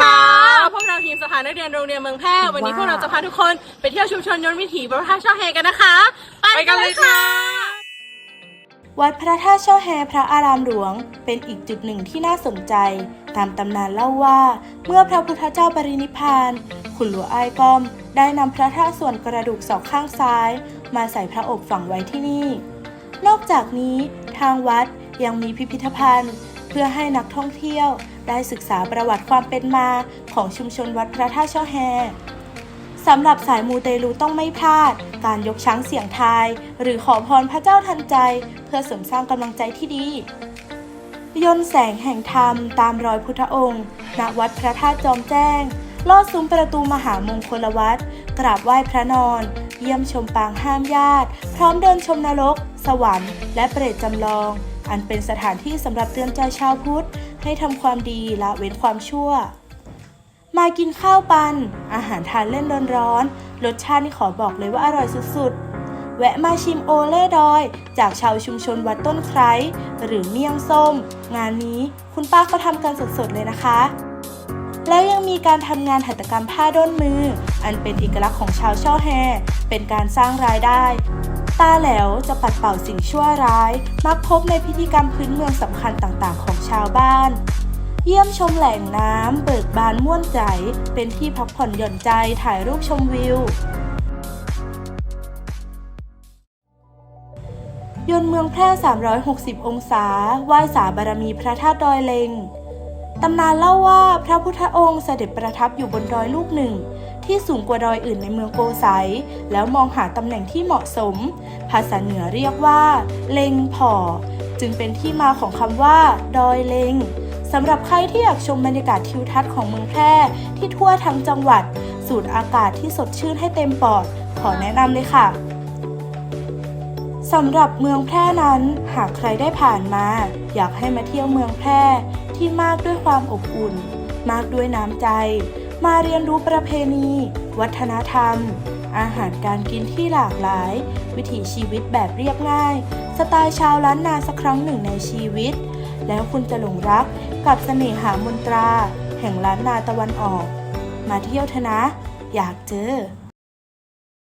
ค่ะ พวกเราทีมสภานักเรียนโรงเรียนเมืองแพร่วันนี้พวกเราจะพาทุกคนไปเที่ยวชุมชนยนต์วิถีบรท่าช่อแฮกันนะคะ ไปกันเลยค่ะ วัดพระธาตุช่อแฮพระอารามหลวง เป็นอีกจุดหนึ่งที่น่าสนใจ ตามตำนานเล่าว่า เมื่อพระพุทธเจ้าปรินิพพานขุนหลวงอ้ายก้อม ได้นำพระธาตุส่วนกระดูกสองข้างซ้าย มาใส่พระอบฝังไว้ที่นี่ นอกจากนี้ทางวัดยังมีพิพิธภัณฑ์ เพื่อให้นักท่องเที่ยว ได้ศึกษาประวัติความเป็นมาของชุมชนวัดพระธาตุช่อแฮสำหรับสายมูเตลูต้องไม่พลาด การยกช้างเสียงทาย หรือขอพรพระเจ้าทันใจ เพื่อเสริมสร้างกำลังใจที่ดียนแสงแห่งธรรมตามรอยพุทธองค์ณวัดพระธาตุจอมแจ้ง ลอดซุ้มประตูมหามงคลวัดกราบไหว้พระนอน เยี่ยมชมปางห้ามญาติ พร้อมเดินชมนรก สวรรค์ และเปรตจำลอง อันเป็นสถานที่สำหรับเตือนใจชาวพุทธ ให้ทำความดีละเว้นความชั่ว มากินข้าวปัน อาหารทานเล่นร้อนๆรสชาตินี่ขอบอกเลยว่าอร่อยสุดๆ แวะมาชิมโอเล่ดอย จากชาวชุมชนวัดต้นไคร้หรือเมี่ยงส้ม งานนี้คุณป้าเขาทำกันสดๆเลยนะคะ แล้วยังมีการทำงานหัตถกรรมผ้าด้นมือ อันเป็นเอกลักษณ์ของชาวช่อแฮเป็นการสร้างรายได้ ตาแหลวจะปัดเป่าสิ่งชั่วร้าย มักพบในพิธีกรรมพื้นเมืองสำคัญต่างๆ ของชาวบ้าน เยี่ยมชมแหล่งน้ำเบิกบานม่วนใจ เป็นที่พักผ่อนหย่อนใจถ่ายรูปชมวิวยนเมืองแพร่ 360 องศา ไหว้สาบารมีพระธาตุดอยเลง ตำนานเล่าว่าพระพุทธองค์เสด็จประทับอยู่บนดอยลูกหนึ่ง ที่สูงกว่าดอยอื่นในเมืองโกไสยแล้วมองหาตำแหน่งที่เหมาะสม ภาษาเหนือเรียกว่า เลงผ่อจึงเป็นที่มาของคำว่า ดอยเลงสำหรับใครที่อยากชมบรรยากาศทิวทัศน์ของเมืองแพร่ที่ทั่วทั้งจังหวัด สูดอากาศที่สดชื่นให้เต็มปอด ขอแนะนำเลยค่ะสำหรับเมืองแพร่นั้น หากใครได้ผ่านมา อยากให้มาเที่ยวเมืองแพร่ที่มากด้วยความอบอุ่น มากด้วยน้ำใจ มาเรียนรู้ประเพณี วัฒนธรรม อาหารการกินที่หลากหลาย วิถีชีวิตแบบเรียบง่าย สไตล์ชาวล้านนาสักครั้งหนึ่งในชีวิต แล้วคุณจะหลงรักกับเสน่หามนตรา แห่งล้านนาตะวันออก มาเที่ยวเถอะนะ อยากเจอ